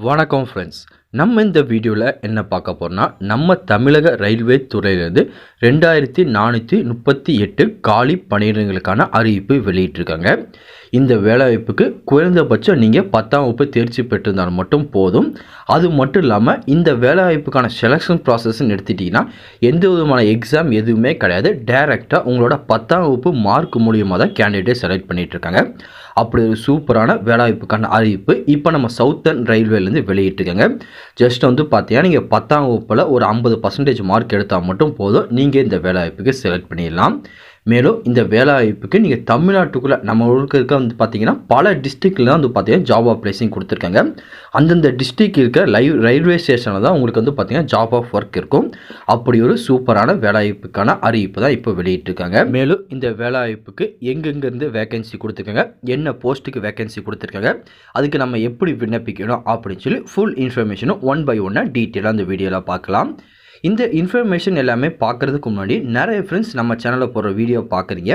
வணக்கம் ஃப்ரெண்ட்ஸ் நம்ம இந்த வீடியோவில் என்ன பார்க்க போகிறோம்னா நம்ம தமிழக ரயில்வே துறையிலேருந்து ரெண்டாயிரத்தி நானூற்றி முப்பத்தி எட்டு காலி பணியிடங்களுக்கான அறிவிப்பு வெளியிட்டிருக்காங்க. இந்த வேலைவாய்ப்புக்கு குறைந்தபட்சம் நீங்கள் பத்தாம் வகுப்பு தேர்ச்சி பெற்றிருந்தால் மட்டும் போதும். அது மட்டும் இல்லாமல் இந்த வேலைவாய்ப்புக்கான செலெக்ஷன் ப்ராசஸ்ன்னு எடுத்துட்டிங்கன்னா எந்த விதமான எக்ஸாம் எதுவுமே கிடையாது. டைரெக்டாக உங்களோட பத்தாம் வகுப்பு மார்க் மூலியமாக தான் கேண்டிடேட் செலக்ட் பண்ணிகிட்ருக்காங்க இருக்காங்க அப்படி ஒரு சூப்பரான வேலைவாய்ப்புக்கான அறிவிப்பு இப்போ நம்ம சவுத்தர்ன் ரயில்வேலேருந்து வெளியிட்டிருக்காங்க. ஜஸ்ட் வந்து பார்த்தீங்கன்னா நீங்கள் பத்தாம் வகுப்பில் ஒரு ஐம்பது பர்சன்டேஜ் மார்க் எடுத்தால் மட்டும் போதும். நீங்கள் இந்த வேலைவாய்ப்புக்கு செலக்ட் பண்ணிடலாம். மேலும் இந்த வேலைவாய்ப்புக்கு நீங்கள் தமிழ்நாட்டுக்குள்ளே நம்ம ஊருக்கு இருக்க வந்து பார்த்தீங்கன்னா பல டிஸ்ட்ரிக்டில் தான் வந்து பார்த்தீங்கன்னா ஜாப் ஆஃப் பிளேசிங் கொடுத்துருக்காங்க. அந்தந்த டிஸ்ட்ரிக்ட் இருக்க லைவ் ரயில்வே ஸ்டேஷனில் தான் உங்களுக்கு வந்து பார்த்தீங்கன்னா ஜாப் ஆஃப் ஒர்க் இருக்கும். அப்படி ஒரு சூப்பரான வேலைவாய்ப்புக்கான அறிவிப்பு தான் இப்போ வெளியிட்டிருக்காங்க. மேலும் இந்த வேலைவாய்ப்புக்கு எங்கெங்கேருந்து வேகன்சி கொடுத்துருக்காங்க என்ன போஸ்ட்டுக்கு வேகன்சி கொடுத்துருக்காங்க அதுக்கு நம்ம எப்படி விண்ணப்பிக்கணும் அப்படின்னு சொல்லி ஃபுல் இன்ஃபர்மேஷனும் ஒன் பை ஒன்னாக டீட்டெயிலாக அந்த வீடியோவில் பார்க்கலாம். இந்த இன்ஃபர்மேஷன் எல்லாமே பார்க்குறதுக்கு முன்னாடி நிறைய ஃப்ரெண்ட்ஸ் நம்ம சேனலில் போடுற வீடியோ பார்க்குறீங்க.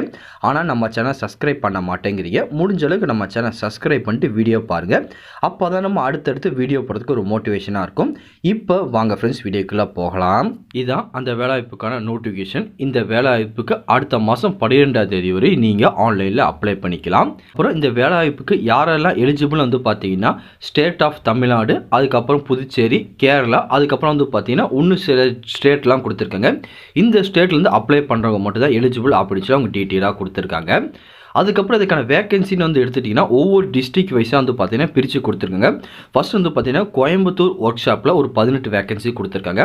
ஆனால் நம்ம சேனல் சப்ஸ்கிரைப் பண்ண மாட்டேங்கிறீங்க. முடிஞ்ச அளவுக்கு நம்ம சேனல் சப்ஸ்கிரைப் பண்ணிட்டு வீடியோ பாருங்கள் அப்போ தான் நம்ம அடுத்தடுத்து வீடியோ போடுறதுக்கு ஒரு மோட்டிவேஷனாக இருக்கும். இப்போ வாங்க ஃப்ரெண்ட்ஸ் வீடியோக்குள்ளே போகலாம். இதுதான் அந்த வேலைவாய்ப்புக்கான நோட்டிஃபிகேஷன் இந்த வேலைவாய்ப்புக்கு அடுத்த மாதம் பன்னிரெண்டாம் தேதி வரை நீங்கள் ஆன்லைனில் அப்ளை பண்ணிக்கலாம். அப்புறம் இந்த வேலைவாய்ப்புக்கு யாரெல்லாம் எலிஜிபிள் வந்து பார்த்தீங்கன்னா ஸ்டேட் ஆஃப் தமிழ்நாடு அதுக்கப்புறம் புதுச்சேரி கேரளா அதுக்கப்புறம் வந்து பார்த்தீங்கன்னா இன்னும் சில ஸ்டேட்லாம் கொடுத்துருக்காங்க. இந்த ஸ்டேட்லேருந்து அப்ளை பண்ணுறவங்க மட்டும் தான் எலிஜிபிள் அப்படின்னு சொல்லி அவங்க டீட்டெயிலாக கொடுத்துருக்காங்க. அதுக்கப்புறம் இதுக்கான வேகன்சின்னு வந்து எடுத்துட்டிங்கன்னா ஒவ்வொரு டிஸ்ட்ரிக் வைஸாக வந்து பார்த்தீங்கன்னா பிரித்து கொடுத்துருக்காங்க. ஃபர்ஸ்ட் வந்து பார்த்தீங்கன்னா கோயம்புத்தூர் ஒர்க் ஷாப்பில் ஒரு பதினெட்டு வேகன்சி கொடுத்துருக்காங்க.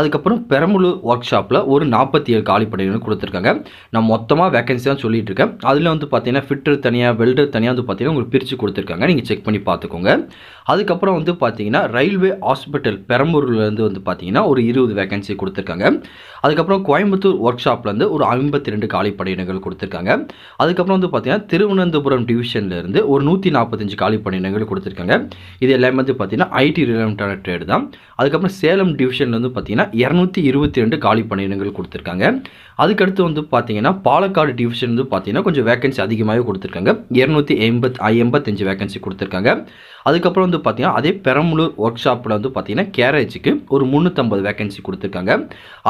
அதுக்கப்புறம் பெரம்பலூர் ஒர்க் ஷாப்பில் ஒரு நாற்பத்தி ஏழு காலி கொடுத்துருக்காங்க. நான் மொத்தமாக வேகன்சி தான் சொல்லிட்டு இருக்கேன். அதில் வந்து பார்த்தீங்கன்னா ஃபிட்டர் தனியாக வெல்டர் தனியாக வந்து பார்த்தீங்கன்னா உங்களுக்கு பிரித்து கொடுத்துருக்காங்க. நீங்கள் செக் பண்ணி பார்த்துக்கோங்க அதுக்கப்புறம் வந்து பார்த்தீங்கன்னா ரயில்வே ஹாஸ்பிட்டல் பெரம்பூர்லேருந்து வந்து பார்த்தீங்கன்னா ஒரு இருபது வேகன்சி கொடுத்துருக்காங்க. அதுக்கப்புறம் கோயம்புத்தூர் ஒர்க் ஷாப்லேருந்து ஒரு ஐம்பத்தி ரெண்டு காலி கொடுத்துருக்காங்க. அதுக்கப்புறம் வந்து பார்த்தீங்கன்னா திருவனந்தபுரம் டிவிஷன்லேருந்து ஒரு நூற்றி நாற்பத்தஞ்சு காலி பணியிடங்கள் கொடுத்துருக்காங்க. இது எல்லாமே வந்து பார்த்தீங்கன்னா ஐடி ரிலவெண்ட்டான ட்ரேடு தான். அதுக்கப்புறம் சேலம் டிவிஷன்லேருந்து பார்த்தீங்கன்னா இரநூத்தி இருபத்தி ரெண்டு காலி பணியிடங்கள் கொடுத்துருக்காங்க. அதுக்கடுத்து வந்து பார்த்தீங்கன்னா பாலக்காடு டிவிஷன் வந்து பார்த்தீங்கன்னா கொஞ்சம் வேகன்சி அதிகமாகவே கொடுத்துருக்காங்க. இரநூத்தி எண்பத் எண்பத்தஞ்சு வேகன்சி கொடுத்துருக்காங்க. அதுக்கப்புறம் வந்து பார்த்தீங்கன்னா அதே பெரம்பலூர் ஒர்க் ஷாப்பில் வந்து பார்த்தீங்கன்னா கேரேஜுக்கு ஒரு முந்நூற்றம்பது வேகன்சி கொடுத்துருக்காங்க.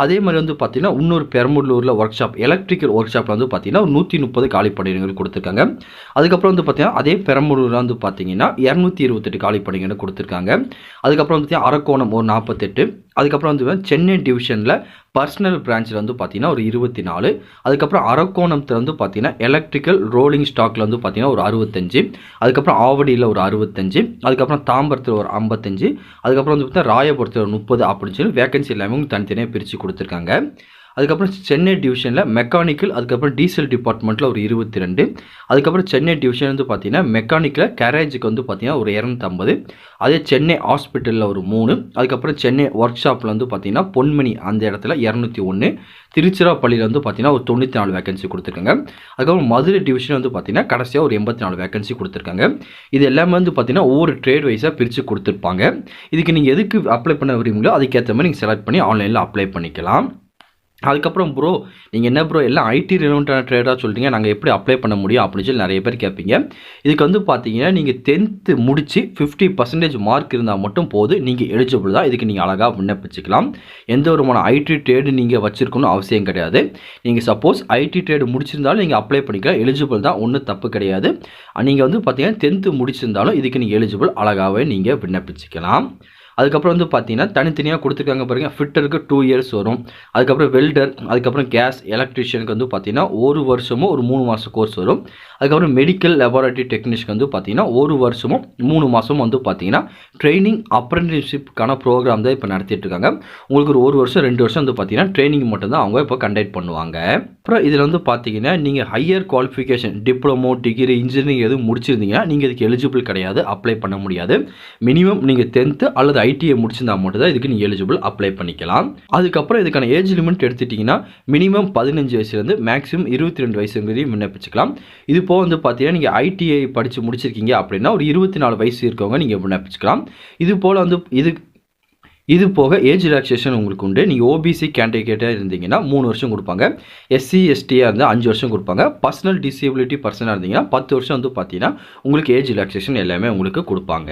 அதே மாதிரி வந்து பார்த்தீங்கன்னா இன்னொரு பெரம்பலூரில் ஒர்க் ஷாப் எலக்ட்ரிக்கல் ஒர்க் ஷாப்பில் வந்து பார்த்தீங்கன்னா ஒரு நூற்றி முப்பது காலி பணியிடங்கள் கொடுத்துருக்காங்க. அதுக்கப்புறம் வந்து பார்த்தீங்கன்னா அதே பெரம்பலூரில் வந்து பார்த்தீங்கன்னா இரநூத்தி இருபத்தெட்டு காலி பணியிடங்கள் கொடுத்துருக்காங்க. அதுக்கப்புறம் வந்து பார்த்தீங்கன்னா அரக்கோணம் ஒரு நாற்பத்தெட்டு அதுக்கப்புறம் வந்து சென்னை டிவிஷனில் பர்சனல் பிரான்ச்சில் வந்து பார்த்தீங்கன்னா ஒரு இருபத்தி நாலு. அதுக்கப்புறம் அரக்கோணத்தில் வந்து பார்த்தீங்கன்னா எலக்ட்ரிக்கல் ரோலிங் ஸ்டாக்கில் வந்து பார்த்தீங்கன்னா ஒரு அறுபத்தஞ்சு. அதுக்கப்புறம் ஆவடியில் ஒரு அறுபத்தஞ்சு. அதுக்கப்புறம் தாம்பரத்தில் ஒரு ஐம்பத்தஞ்சு. அதுக்கப்புறம் வந்து பார்த்தீங்கன்னா ராயபுரத்தில் ஒரு முப்பது அப்படின்னு சொல்லி வேகன்சி எல்லாமே தனித்தனியாக பிரித்து கொடுத்துருக்காங்க. அதுக்கப்புறம் சென்னை டிவிஷனில் மெக்கானிக்கல் அதுக்கப்புறம் டீசல் டிபார்ட்மெண்ட்டில் ஒரு இருபத்தி ரெண்டு அதுக்கப்புறம் சென்னை டிவிஷன் வந்து பார்த்தீங்கன்னா மெக்கானிக்கில் கேரேஜுக்கு வந்து பார்த்தீங்கன்னா ஒரு இரநூத்தம்பது. அதே சென்னை ஹாஸ்பிட்டலில் ஒரு மூணு. அதுக்கப்புறம் சென்னை ஒர்க் ஷாப்பில் வந்து பார்த்தீங்கன்னா பொன்மணி அந்த இடத்துல இரநூத்தி ஒன்று திருச்சிராப்பள்ளியில் வந்து பார்த்திங்கன்னா ஒரு தொண்ணூற்றி நாலு வேகன்சி கொடுத்துருக்காங்க. அதுக்கப்புறம் மதுரை டிவிஷன் வந்து பார்த்தீங்கன்னா கடைசியாக ஒரு எண்பத்தி நாலு வேகன்சி கொடுத்துருக்காங்க. இது எல்லாமே வந்து பார்த்தீங்கன்னா ஒவ்வொரு ட்ரேட் வைஸாக பிரித்து கொடுத்துருப்பாங்க. இதுக்கு நீங்கள் எதுக்கு அப்ளை பண்ண விரும்புங்களோ அதுக்கேற்ற மாதிரி நீங்கள் செலக்ட் பண்ணி ஆன்லைனில் அப்ளை பண்ணிக்கலாம். அதுக்கப்புறம் ப்ரோ நீங்கள் என்ன ப்ரோ எல்லாம் ஐடி ரிலவெண்ட்டான ட்ரேடாக சொல்கிறீங்க நாங்கள் எப்படி அப்ளை பண்ண முடியும் அப்படின்னு சொல்லி நிறைய பேர் கேட்பீங்க. இதுக்கு வந்து பார்த்தீங்கன்னா நீங்கள் டென்த்து முடித்து ஃபிஃப்டி பர்சன்டேஜ் மார்க் இருந்தால் மட்டும் போதும் நீங்கள் எலிஜிபிள் தான். இதுக்கு நீங்கள் அழகாக விண்ணப்பிச்சுக்கலாம். எந்த விதமான ஐடி ட்ரேடு நீங்கள் வச்சுருக்கணும் அவசியம் கிடையாது. நீங்கள் சப்போஸ் ஐடி ட்ரேடு முடிச்சிருந்தாலும் நீங்கள் அப்ளை பண்ணிக்கலாம். எலிஜிபிள் தான் ஒன்றும் தப்பு கிடையாது. நீங்கள் வந்து பார்த்தீங்கன்னா டென்த்து முடிச்சிருந்தாலும் இதுக்கு நீங்கள் எலிஜிபிள் அழகாகவே நீங்கள் விண்ணப்பிச்சுக்கலாம். அதுக்கப்புறம் வந்து பார்த்தீங்கன்னா தனித்தனியாக கொடுத்துருக்காங்க பாருங்கள் ஃபிட்டருக்கு டூ இயர்ஸ் வரும். அதுக்கப்புறம் வெல்டர் அதுக்கப்புறம் கேஸ் எலக்ட்ரிஷியனுக்கு வந்து பார்த்தீங்கன்னா ஒரு வருஷமும் ஒரு மூணு மாதம் கோர்ஸ் வரும். அதுக்கப்புறம் மெடிக்கல் லெபார்ட்டரி டெக்னீஷியனுக்கு வந்து பார்த்தீங்கன்னா ஒரு வருஷமும் மூணு மாதமும் வந்து பார்த்தீங்கன்னா ட்ரைனிங் அப்ரெண்டிஸ்ஷிப்க்கான ப்ரோக்ராம் தான் இப்போ நடத்திட்டு இருக்காங்க. உங்களுக்கு ஒரு ஒரு வருஷம் ரெண்டு வருஷம் வந்து பார்த்தீங்கன்னா ட்ரைனிங் மட்டும்தான் அவங்க இப்போ கண்டக்ட் பண்ணுவாங்க. அப்புறம் இதில் வந்து பார்த்தீங்கன்னா நீங்கள் higher qualification diploma degree engineering எதுவும் முடிச்சிருந்தீங்கன்னா நீங்கள் இதுக்கு எலிஜிபிள் கிடையாது அப்ளை பண்ண முடியாது. மினிமம் நீங்கள் டென்த்து அல்லது ஐ ஐடிஐ முடிச்சிருந்தா மட்டும் தான் இதுக்கு நீங்கள் எலிஜிபிள் அப்ளை பண்ணிக்கலாம். அதுக்கப்புறம் இதுக்கான ஏஜ் லிமிட் எடுத்துட்டிங்கன்னா மினிமம் பதினஞ்சு வயசுலேருந்து மேக்ஸிமம் இருபத்தி ரெண்டு வயசுங்கிறதையும் விண்ணப்பிச்சுக்கலாம். இது போக வந்து பார்த்தீங்கன்னா நீங்கள் ஐடிஐ படித்து முடிச்சிருக்கீங்க அப்படின்னா ஒரு இருபத்தி நாலு வயசு இருக்கவங்க நீங்கள் விண்ணப்பிச்சுக்கலாம். இது போல் வந்து இது இது போக ஏஜ் ரிலாக்ஸேஷன் உங்களுக்கு உண்டு. நீங்கள் ஓபிசி கேண்டிடேட்டாக இருந்தீங்கன்னா மூணு வருஷம் கொடுப்பாங்க. எஸ்சி எஸ்டியாக இருந்தால் அஞ்சு வருஷம் கொடுப்பாங்க. பர்சனல் டிசேபிலிட்டி பர்சனாக இருந்தீங்கன்னா பத்து வருஷம் வந்து பார்த்தீங்கன்னா உங்களுக்கு ஏஜ் ரிலாக்ஸேஷன் எல்லாமே உங்களுக்கு கொடுப்பாங்க.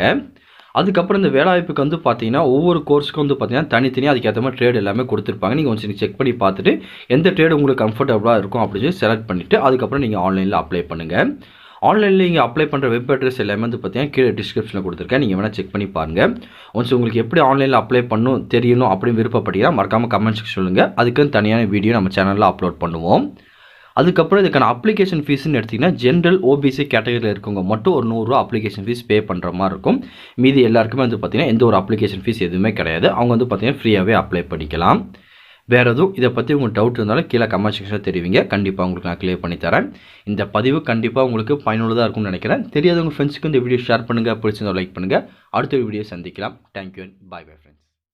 அதுக்கப்புறம் இந்த வேலைவாய்ப்புக்கு வந்து பார்த்தீங்கன்னா ஒவ்வொரு கோர்ஸுக்கும் வந்து பார்த்தீங்கன்னா தனித்தனியாக அதுக்கேற்ற மாதிரி ட்ரேட் எல்லாமே கொடுத்துருப்பாங்க. நீங்கள் கொஞ்சம் செக் பண்ணி பார்த்துட்டு எந்த ட்ரேடு உங்களுக்கு கம்ஃபர்டபுளாக இருக்கும் அப்படின்னு சொல்லி செலக்ட் பண்ணிவிட்டு அதுக்கப்புறம் நீங்கள் ஆன்லைனில் அப்ளை பண்ணுங்கள் ஆன்லைனில் நீங்கள் அப்ளை பண்ணுற வெப் அட்ரஸ் எல்லாமே வந்து பார்த்தீங்கன்னா கீழே டிஸ்கிரிப்ஷனில் கொடுத்துருக்கேன். நீங்கள் வேணால் செக் பண்ணி பாருங்கள் ஒன்ஸ் உங்களுக்கு எப்படி ஆன்லைனில் அப்ளை பண்ணணும் தெரியணும் அப்படின்னு விருப்பப்பட்டீங்கன்னா மறக்காமல் கமெண்ட் சொல்லுங்கள் அதுக்குன்னு தனியான வீடியோ நம்ம சேனலில் அப்லோட் பண்ணுவோம். அதுக்கப்புறம் இதுக்கான அப்ளிகேஷன் ஃபீஸ்னு எடுத்திங்கன்னா ஜென்ரல் ஓபிசி கேட்டகரியில் இருக்கவங்க மட்டும் ஒரு நூறுரூவா அப்ளிகேஷன் ஃபீஸ் பே பண்ணுற மாதிரி இருக்கும். மீதி எல்லாருக்குமே வந்து பார்த்திங்கன்னா எந்த ஒரு அப்ளிகேஷன் ஃபீஸ் எதுவுமே கிடையாது. அவங்க வந்து பார்த்திங்கன்னா ஃப்ரீயாகவே அப்ளை பண்ணிக்கலாம். வேறு எதுவும் இதை பற்றி உங்களுக்கு டவுட் இருந்தாலும் கீழே கமெண்ட் செக்ஷனில் தெரிவிங்க. கண்டிப்பாக உங்களுக்கு நான் கிளியர் பண்ணித்தரேன் இந்த பதிவு கண்டிப்பாக உங்களுக்கு பயனுள்ளதாக இருக்கும்னு நினைக்கிறேன். தெரியாதவங்க ஃப்ரெண்ட்ஸுக்கு இந்த வீடியோ ஷேர் பண்ணுங்கள் பிடிச்சிருந்தால் லைக் பண்ணுங்கள் அடுத்த வீடியோ சந்திக்கலாம். Thank you and bye bye friends